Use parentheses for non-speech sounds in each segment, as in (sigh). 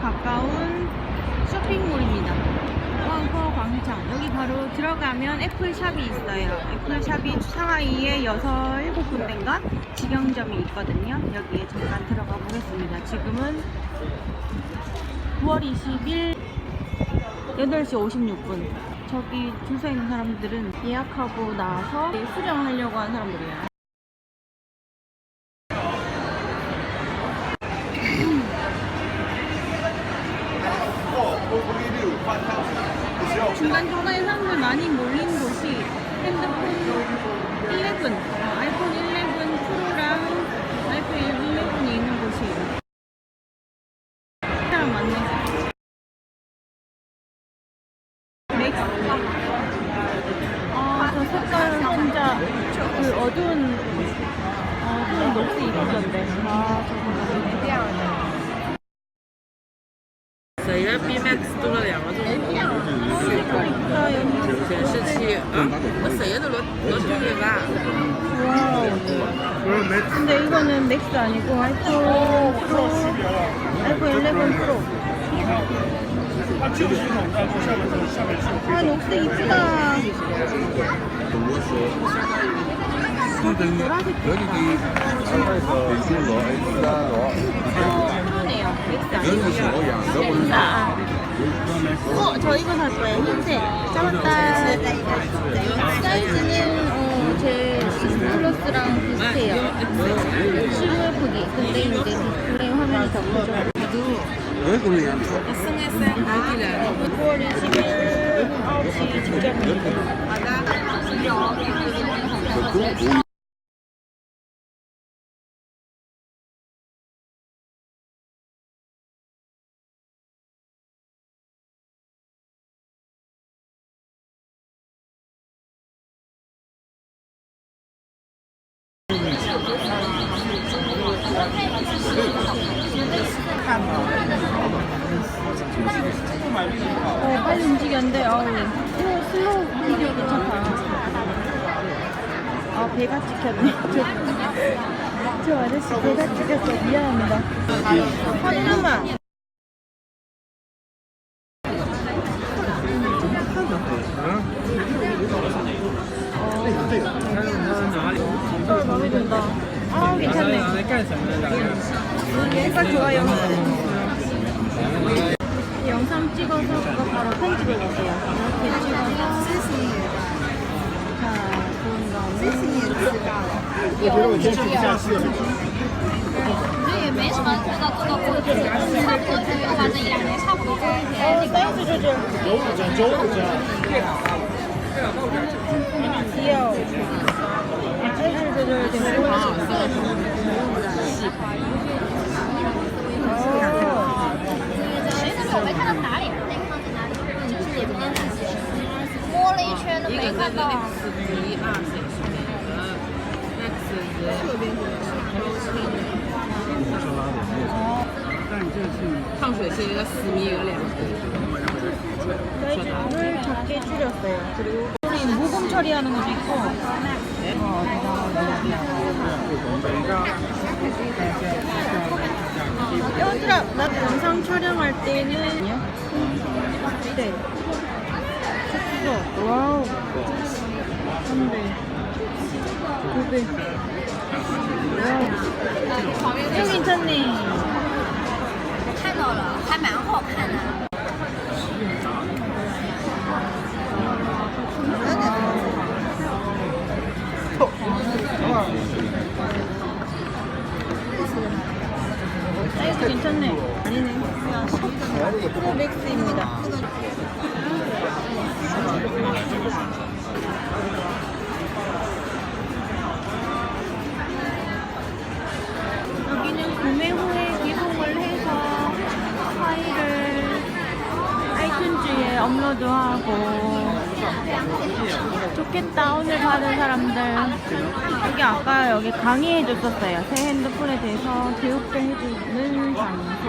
가까운 쇼핑몰입니다. 워커 광장. 여기 바로 들어가면 애플샵이 있어요. 애플샵이 상하이에 6, 7군데인가 직영점이 있거든요. 여기에 잠깐 들어가 보겠습니다. 지금은 9월 20일 8시 56분. 저기 줄 서 있는 사람들은 예약하고 나서 수령하려고 하는 사람들이에요. 많이 몰린 곳이 핸드폰 11, 아이폰 11 프로랑 아이폰 11이 있는 곳이에요. 사람 많네. 맥스. 아, 저 색깔은 진짜 그 어두운, 어, 그 녹색 입은 건데. 아, 저거 너무 기대하네. 이쁘다, 여기. 显示器啊，那谁的罗罗图也吧？ 와우. 근데 이거는 맥스 아니고 아이폰 프로, 아이폰 11 프로. 아, 녹색 이쁘다. 보라색 여기北京螺 A 三螺， 프로네요. 맥스 这是 아니고. 我养的，我 흰자. 어, 저 이거 살 거예요. 흰색. 짜았다 사이즈는 어, 제 플러스랑 비슷해요. 실물 크기. 근데 이제 디스플레이 화면이 더 크죠. 왜 그러냐? SNS에 9월 20일 9시 직접. 맞아. 되는데 아우. 슬로우 비디오 괜찮다 아 배가 찍혔네. 저, (laughs) 저 아저씨 배가 찍혔어. 미안합니다. 한다. 아, 아, 괜찮네. 아, 음, 색깔 좋아요. 음. 영상 찍어서 그거 바로 편집해 보세요. 이렇게 찍어서 자, 그런 다음에 这也没什么做到做到过的，差不多才反正一两年差不多。 어, 사이즈 조절. 귀여워. 사이즈 조절 되고. 어, X는 X, G, R 섹션이고요. X는 탕수에 저희가 스미 열을 적게 줄였어요. 그리고 모금 처리하는 것도 있고 얘들아, 나 영상 촬영할 때는 네. 좋어. 와우. 한대. 두 배. 와우. 이거 괜찮네. 看到了，还蛮好看的。 사이즈 괜찮네. 아니네. 프로 맥스입니다. 여기는 구매 후에 개봉을 해서 파일을 아이튠즈에 업로드하고 좋겠다. 오늘 받은 사람들. 여기 아까 여기 강의해 줬었어요. 새 핸드폰에 대해서 교육도 해주는 장소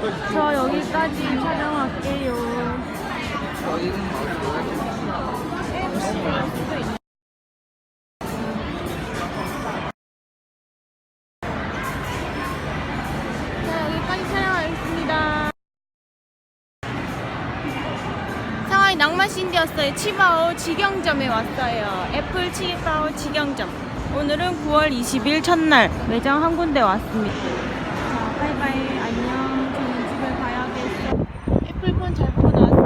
저 여기까지 촬영할게요. 자, 여기까지 촬영하겠습니다. 상하이 낭만 신디였어요. 치바오 직영점에 왔어요. 애플 치바오 직영점. 오늘은 9월 20일 첫날 매장 한 군데 왔습니다. 자, 바이바이. 안녕. 저는 집에 가야겠어. 애플폰 잘 보고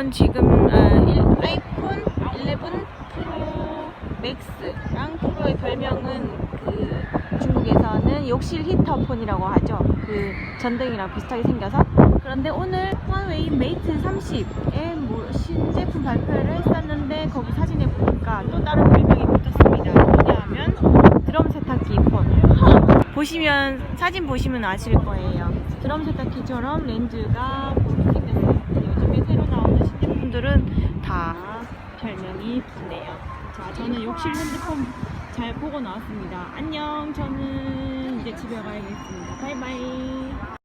애플폰 지금 아, 일- 아이폰 11 프로 맥스랑 프로의 별명은 그 중국에서는 욕실 히터폰이라고 하죠. 그 전등이랑 비슷하게 생겨서. 그런데 오늘 화웨이 메이트 30의 뭐 신제품 발표를 했었는데 거기 사진에 보니까 또 다른 별명이 붙었습니다. 뭐냐면 드럼 세탁기 폰. 보시면 사진 보시면 아실 거예요. 드럼 세탁기처럼 렌즈가 보이게 생겼어요. 요즘에 새로 신제품들은 다 별명이 붙네요. 자, 저는 욕실 핸드폰 잘 보고 나왔습니다. 안녕. 저는 이제 집에 가야겠습니다. 바이바이.